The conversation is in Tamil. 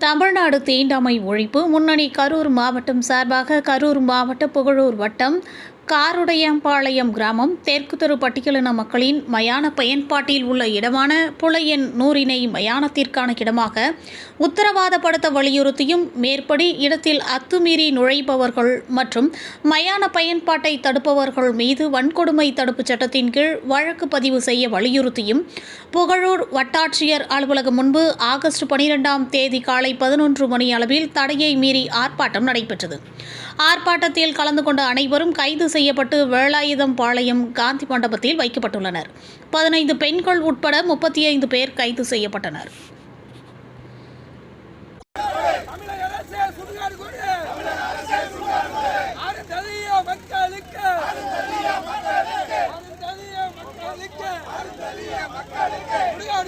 தமிழ்நாடு தீண்டாமை ஒழிப்பு. முன்னணி கரூர் மாவட்டம் சார்பாக கரூர் மாவட்ட புகழூர் வட்டம் காருடையம்பாளையம் கிராமம் தெற்கு தெரு பட்டியலின மக்களின் மயான பயன்பாட்டில் உள்ள இடமான புலையன் நூறினை மயானத்திற்கான இடமாக உத்தரவாதப்படுத்த வலியுறுத்தியும் மேற்படி இடத்தில் அத்துமீறி நுழைபவர்கள் மற்றும் மயான பயன்பாட்டை தடுப்பவர்கள் மீது வன்கொடுமை தடுப்புச் சட்டத்தின் கீழ் வழக்கு பதிவு செய்ய வலியுறுத்தியும் புகழூர் வட்டாட்சியர் அலுவலகம் முன்பு ஆகஸ்ட் பனிரெண்டாம் தேதி காலை காலை பதினொன்று மணி அளவில் தடையை மீறி ஆர்ப்பாட்டம் நடைபெற்றது ஆர்ப்பாட்டத்தில் கலந்து கொண்ட அனைவரும் கைது செய்யப்பட்டு வேலாயுதம் பாளையம் காந்தி மண்டபத்தில் வைக்கப்பட்டுள்ளனர் பதினைந்து பெண்கள் உட்பட முப்பத்தி ஐந்து பேர் கைது செய்யப்பட்டனர் மக்களுக்கு